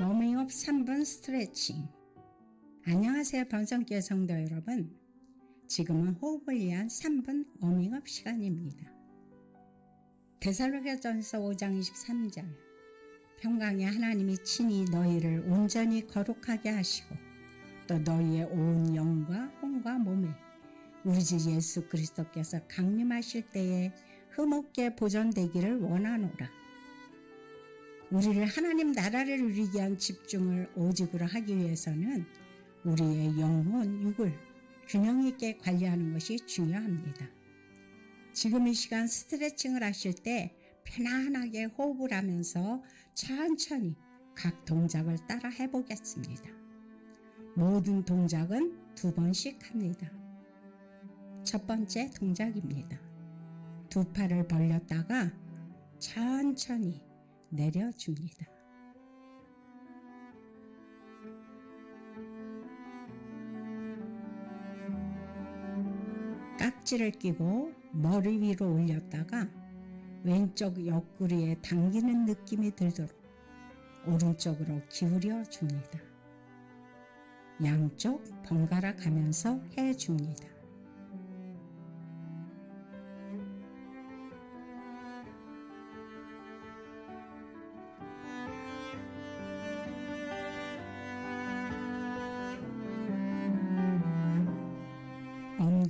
워밍업 3분 스트레칭. 안녕하세요, 변성기의 성도 여러분. 지금은 호흡을 위한 3분 워밍업 시간입니다. 데살로가전서 5장 23절. 평강의 하나님이 친히 너희를 온전히 거룩하게 하시고 또 너희의 온 영과 혼과 몸에 우리 주 예수 그리스도께서 강림하실 때에 흠없게 보존되기를 원하노라. 우리를 하나님 나라를 위한 집중을 오직으로 하기 위해서는 우리의 영혼, 육을 균형 있게 관리하는 것이 중요합니다. 지금 이 시간 스트레칭을 하실 때 편안하게 호흡을 하면서 천천히 각 동작을 따라 해보겠습니다. 모든 동작은 두 번씩 합니다. 첫 번째 동작입니다. 두 팔을 벌렸다가 천천히 내려줍니다. 깍지를 끼고 머리 위로 올렸다가 왼쪽 옆구리에 당기는 느낌이 들도록 오른쪽으로 기울여 줍니다. 양쪽 번갈아 가면서 해 줍니다.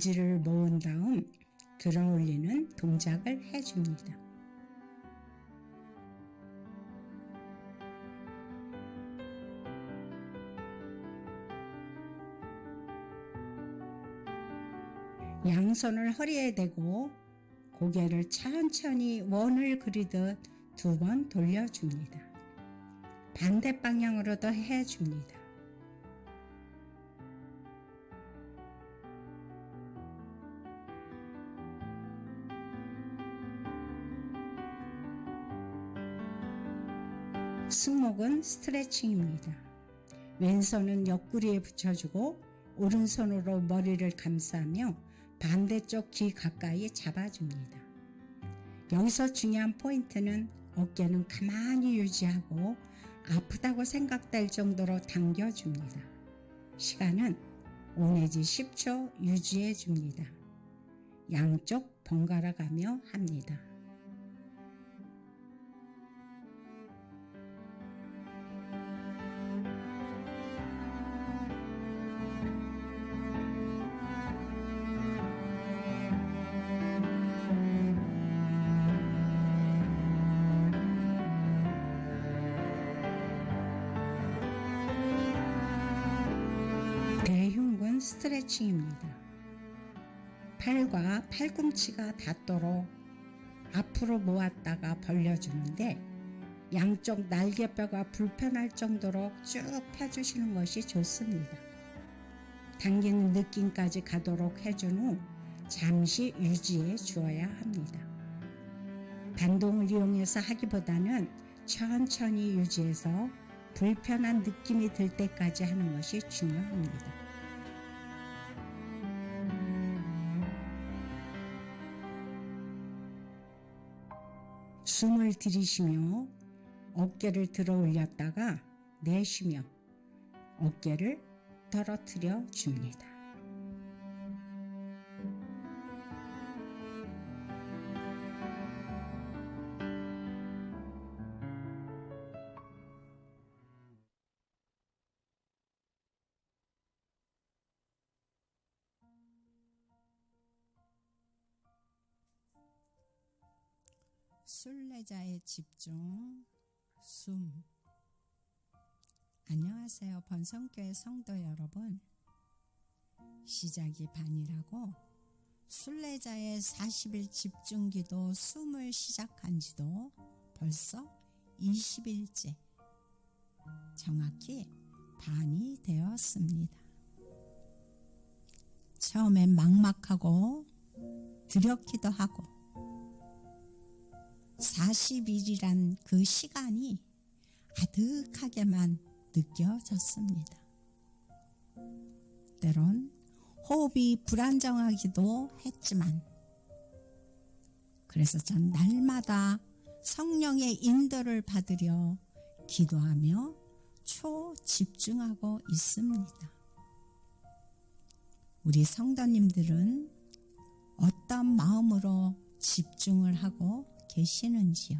엄지를 모은 다음 들어 올리는 동작을 해줍니다. 양손을 허리에 대고 고개를 천천히 원을 그리듯 두 번 돌려줍니다. 반대 방향으로도 해줍니다. 승목은 스트레칭입니다. 왼손은 옆구리에 붙여주고 오른손으로 머리를 감싸며 반대쪽 귀 가까이 잡아줍니다. 여기서 중요한 포인트는 어깨는 가만히 유지하고 아프다고 생각될 정도로 당겨줍니다. 시간은 5 내지 10초 유지해 줍니다. 양쪽 번갈아 가며 합니다. 스트레칭입니다. 팔과 팔꿈치가 닿도록 앞으로 모았다가 벌려주는데 양쪽 날개뼈가 불편할 정도로 쭉 펴주시는 것이 좋습니다. 당기는 느낌까지 가도록 해준 후 잠시 유지해 주어야 합니다. 반동을 이용해서 하기보다는 천천히 유지해서 불편한 느낌이 들 때까지 하는 것이 중요합니다. 숨을 들이쉬며 어깨를 들어 올렸다가 내쉬며 어깨를 떨어뜨려 줍니다. 순례자의 집중, 숨. 안녕하세요. 번성교회 성도 여러분. 시작이 반이라고 순례자의 40일 집중 기도 숨을 시작한 지도 벌써 20일째. 정확히 반이 되었습니다. 처음엔 막막하고 두렵기도 하고 40일이란 그 시간이 아득하게만 느껴졌습니다. 때론 호흡이 불안정하기도 했지만 그래서 전 날마다 성령의 인도를 받으려 기도하며 초집중하고 있습니다. 우리 성도님들은 어떤 마음으로 집중을 하고 계시는지요?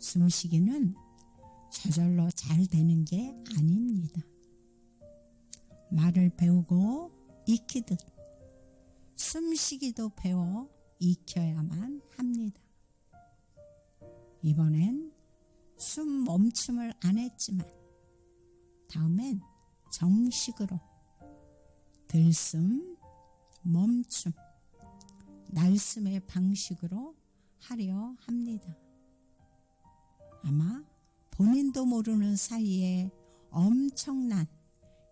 숨쉬기는 저절로 잘 되는 게 아닙니다. 말을 배우고 익히듯 숨쉬기도 배워 익혀야만 합니다. 이번엔 숨 멈춤을 안 했지만 다음엔 정식으로 들숨, 멈춤, 날숨의 방식으로 하려 합니다. 아마 본인도 모르는 사이에 엄청난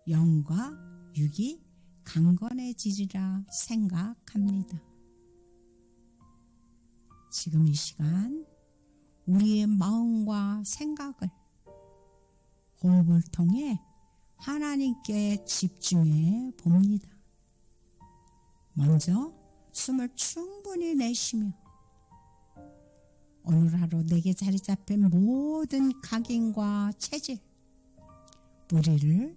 영과 육이 강건해지리라 생각합니다. 지금 이 시간 우리의 마음과 생각을 호흡을 통해 하나님께 집중해 봅니다. 먼저 숨을 충분히 내쉬며 오늘 하루 내게 자리 잡힌 모든 각인과 체질, 뿌리를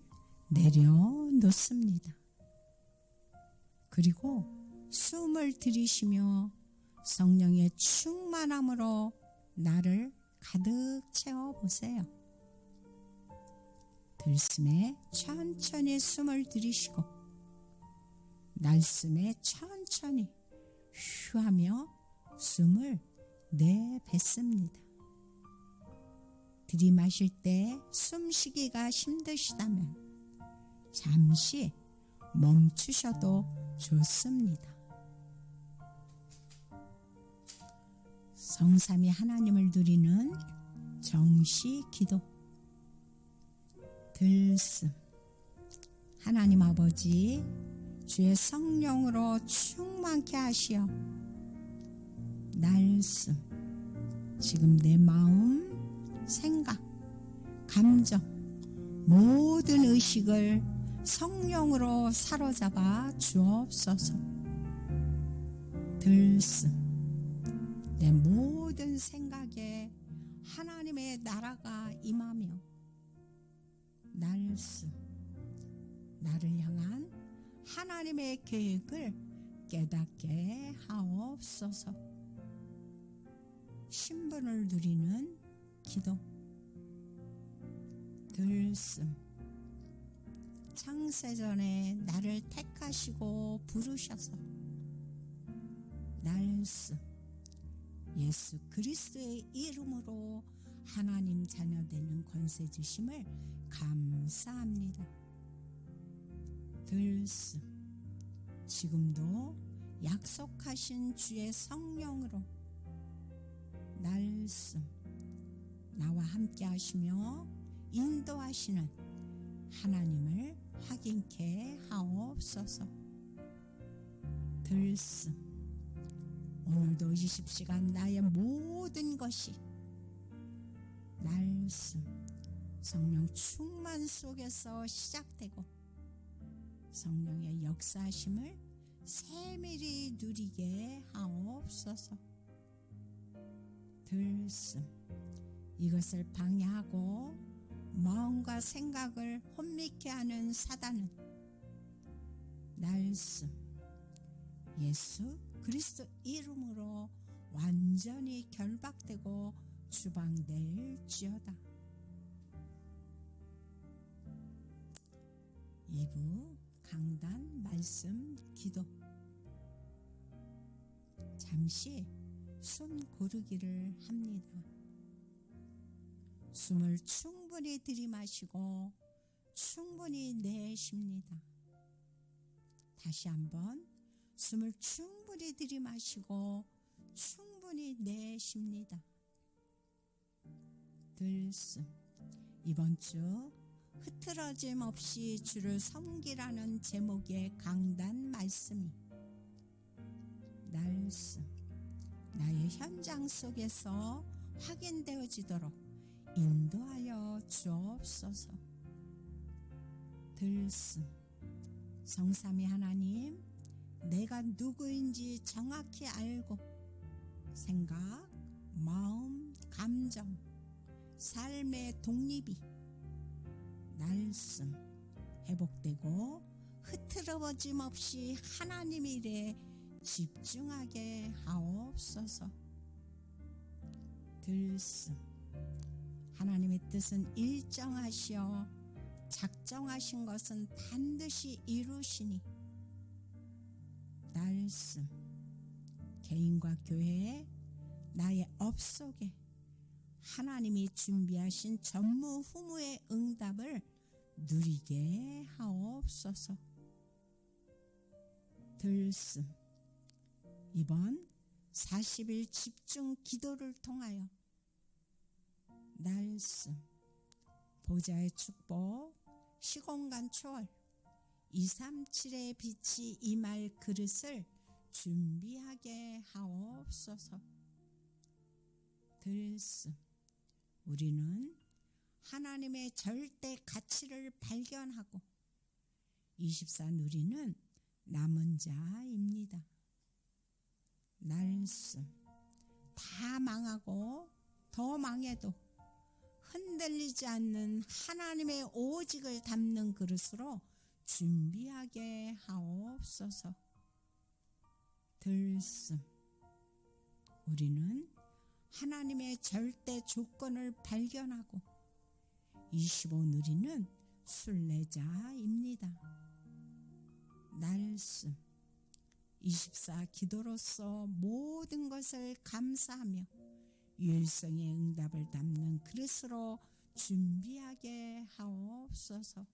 내려놓습니다. 그리고 숨을 들이쉬며 성령의 충만함으로 나를 가득 채워보세요. 들숨에 천천히 숨을 들이쉬고 날숨에 천천히 휴하며 숨을 내뱉습니다. 들이마실 때 숨쉬기가 힘드시다면 잠시 멈추셔도 좋습니다. 성삼이 하나님을 누리는 정시 기도 들숨 하나님 아버지 주의 성령으로 충만케 하시어. 날숨 지금 내 마음 생각 감정 모든 의식을 성령으로 사로잡아 주옵소서. 들숨 내 모든 생각에 하나님의 나라가 임하며 날숨 나를 향한 하나님의 계획을 깨닫게 하옵소서 신분을 누리는 기도 들숨 창세전에 나를 택하시고 부르셔서 날숨 예수 그리스도의 이름으로 하나님 자녀 되는 권세 주심을 감사합니다. 들숨 지금도 약속하신 주의 성령으로 날숨 나와 함께 하시며 인도하시는 하나님을 확인케 하옵소서. 들숨 오늘도 20시간 나의 모든 것이 날숨 성령 충만 속에서 시작되고 성령의 역사심을 세밀히 누리게 하옵소서. 들숨. 이것을 방해하고 마음과 생각을 혼미케 하는 사단은 날숨. 예수 그리스도 이름으로 완전히 결박되고 주방될지어다. 2부 강단 말씀 기도 잠시 숨 고르기를 합니다. 숨을 충분히 들이마시고 충분히 내쉽니다. 다시 한번 숨을 충분히 들이마시고 충분히 내쉽니다. 들숨 이번 주 흐트러짐 없이 주를 섬기라는 제목의 강단 말씀이 날숨 나의 현장 속에서 확인되어지도록 인도하여 주옵소서. 들숨 성삼위 하나님 내가 누구인지 정확히 알고 생각, 마음, 감정, 삶의 독립이 날씀 회복되고 흐트러짐 없이 하나님 일에 집중하게 하옵소서. 들씀 하나님의 뜻은 일정하시어 작정하신 것은 반드시 이루시니 날씀 개인과 교회 나의 업 속에 하나님이 준비하신 전무후무의 응답을 누리게 하옵소서. 들씀 이번 40일 집중 기도를 통하여 날씀 보좌의 축복 시공간 초월 237의 빛이 임할 그릇을 준비하게 하옵소서. 들씀 우리는 하나님의 절대 가치를 발견하고 24 누리는 남은 자입니다. 날씀 다 망하고 더 망해도 흔들리지 않는 하나님의 오직을 담는 그릇으로 준비하게 하옵소서. 들씀 우리는 하나님의 절대 조건을 발견하고 25 누리는 순례자입니다. 날씀 24 기도로서 모든 것을 감사하며 유일성의 응답을 담는 그릇으로 준비하게 하옵소서.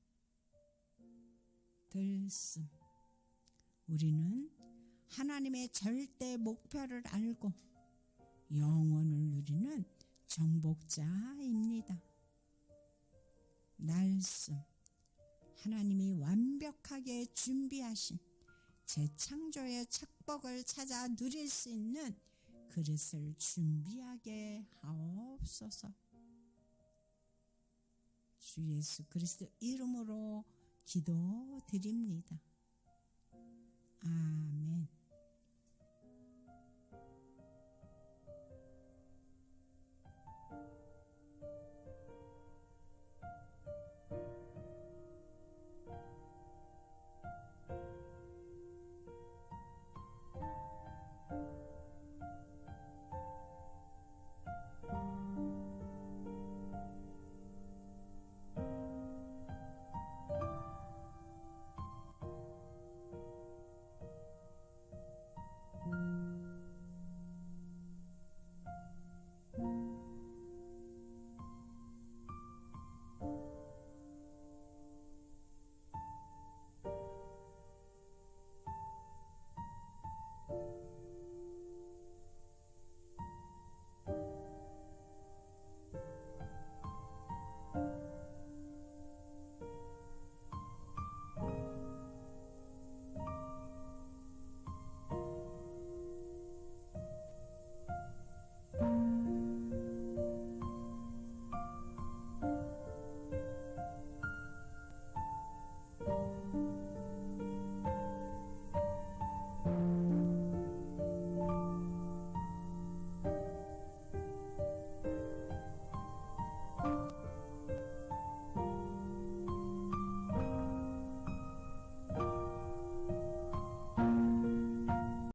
들씀 우리는 하나님의 절대 목표를 알고 영원을 누리는 정복자입니다. 날씀 하나님이 완벽하게 준비하신 재창조의 축복을 찾아 누릴 수 있는 그릇을 준비하게 하옵소서. 주 예수 그리스도 이름으로 기도드립니다.